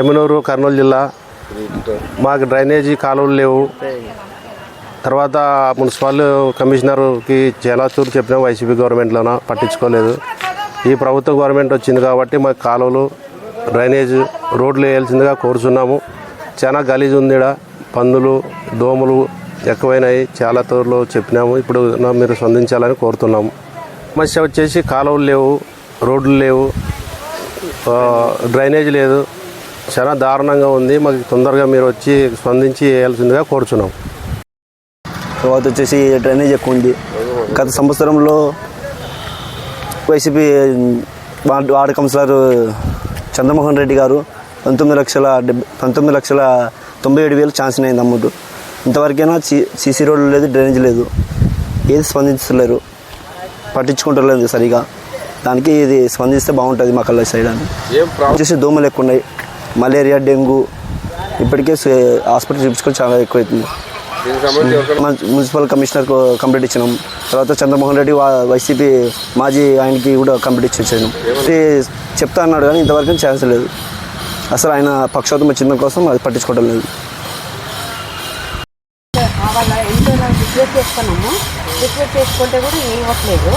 ఎమ్మినూరు కర్నూలు జిల్లా. మాకు డ్రైనేజీ కాలువలు లేవు. తర్వాత మున్సిపల్ కమిషనర్కి చాలా తూర్పు చెప్పినా వైసీపీ గవర్నమెంట్లోన పట్టించుకోలేదు. ఈ ప్రభుత్వ గవర్నమెంట్ వచ్చింది కాబట్టి మాకు కాలువలు డ్రైనేజ్ రోడ్లు వేయాల్సిందిగా కోరుచున్నాము. చాలా గలీజ్ ఉంది ఈడ. పందులు దోమలు ఎక్కువైనాయి. చాలా తూర్లు చెప్పినాము. ఇప్పుడు మీరు స్పందించాలని కోరుతున్నాము. సమస్య వచ్చేసి కాలువలు లేవు రోడ్లు లేవు. డ్రైనేజ్ లేదు. చాలా దారుణంగా ఉంది. మాకు తొందరగా మీరు వచ్చి స్పందించి వేయాల్సిందిగా కోరుచున్నాం. తర్వాత వచ్చేసి డ్రైనేజ్ ఎక్కువ ఉంది. గత సంవత్సరంలో YCP ward councillor Chandramohan Reddy గారు పంతొమ్మిది లక్షల పంతొమ్మిది లక్షల తొంభై ఏడు వేలు ఛాన్స్ అయింది అమౌంట్ ఇంతవరకైనా సి సీసీ రోడ్లు లేదు డ్రైనేజ్ లేదు. ఏది స్పందించలేరు. పట్టించుకుంటలేదు సరిగా. దానికి ఇది స్పందిస్తే బాగుంటుంది మా కళ్ళ సైడ్ అని. వచ్చేసి దోమలు ఎక్కువ ఉన్నాయి. మలేరియా డెంగ్యూ ఇప్పటికే హాస్పిటల్ చూపించుకొని చాలా ఎక్కువైతుంది. మన- మున్సిపల్ కమిషనర్ కంప్లీట్ ఇచ్చినాం. తర్వాత చంద్రమోహన్ రెడ్డి వైసీపీ మాజీ ఆయనకి కూడా కంప్లీట్ ఇచ్చేసాను ఇది చెప్తా అన్నాడు కానీ ఇంతవరకు ఛాన్స్ లేదు. అసలు ఆయన పక్షాతం వచ్చిన కోసం అది పట్టించుకోవడం లేదు. వాళ్ళ ఎంతో రిక్వెస్ట్ చేసుకున్నాము. రిక్వెస్ట్ చేసుకుంటే కూడా ఏం ఇవ్వట్లేదు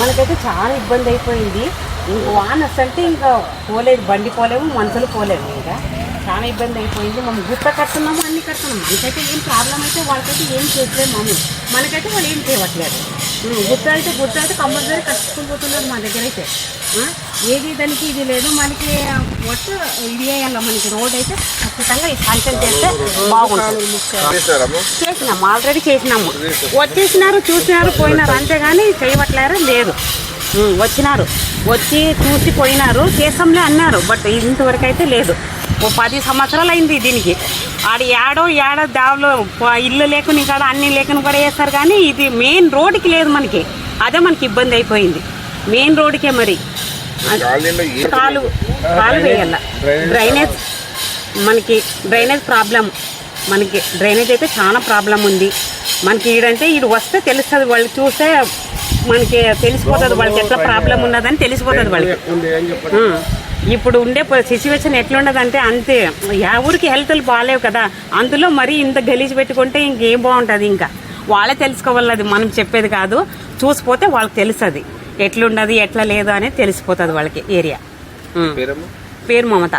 మనకైతే చాలా ఇబ్బంది అయిపోయింది. ఇంక వాన వస్తుంటే ఇంకా పోలేదు బండి పోలేము మనుషులు పోలేము ఇంకా. చాలా ఇబ్బంది అయిపోయింది. మనం గుత్త కడుతున్నాము అన్ని కడుతున్నాము. మనకైతే ఏం ప్రాబ్లం అయితే వాళ్ళకైతే ఏం చేయట్లేదు మమ్మీ మనకైతే వాళ్ళు ఏం చేయట్లేదు. గుత్త అయితే గుత్త అయితే కంపల్సరీ కట్టుకుని పోతున్నారు మా దగ్గర అయితే. ఏది దానికి ఇది లేదు. మనకి ఒట్టు ఇది వేయాలి మనకి రోడ్ అయితే ఖచ్చితంగా ఈ ఫంక్షన్ చేస్తే బాగుంటుంది. చేసినాము ఆల్రెడీ చేసినాము. వచ్చేసినారు చూసినారు పోయినారు అంతేగాని చేయవట్లేరు లేదు. వచ్చినారు. వచ్చి చూసి పోయినారు చేస్తాంలే అన్నారు బట్ ఇంతవరకు అయితే లేదు. ఓ పది సంవత్సరాలు అయింది దీనికి. ఆడ ఏడో ఏడో దావలో ఇల్లు లేకుని కాడ అన్ని లేకుని కూడా వేస్తారు కానీ ఇది మెయిన్ రోడ్డుకి లేదు మనకి. అదే మనకి ఇబ్బంది అయిపోయింది. మెయిన్ రోడ్డుకే మరి. కాలు కాలు వేయాల. డ్రైనేజ్ మనకి డ్రైనేజ్ ప్రాబ్లం మనకి డ్రైనేజ్ అయితే చాలా ప్రాబ్లం ఉంది. మనకి ఈడంటే ఈడు వస్తే తెలుస్తుంది వాళ్ళు చూస్తే మనకి తెలిసిపోతుంది వాళ్ళకి ఎట్లా ప్రాబ్లం ఉన్నదని తెలిసిపోతుంది వాళ్ళకి. ఇప్పుడు ఉండే సిచ్యువేషన్ ఎట్లుండదంటే అంతే. యా ఊరికి హెల్త్లు బాగాలేవు కదా. అందులో మరీ ఇంత గలీజ్ పెట్టుకుంటే ఇంకేం బాగుంటుంది ఇంకా. వాళ్ళే తెలుసుకోవాలి అది మనం చెప్పేది కాదు. చూసిపోతే వాళ్ళకి తెలుస్తుంది. ఎట్లుండదు ఎట్లా లేదు అనేది తెలిసిపోతుంది వాళ్ళకి ఏరియా. పేరు మమత.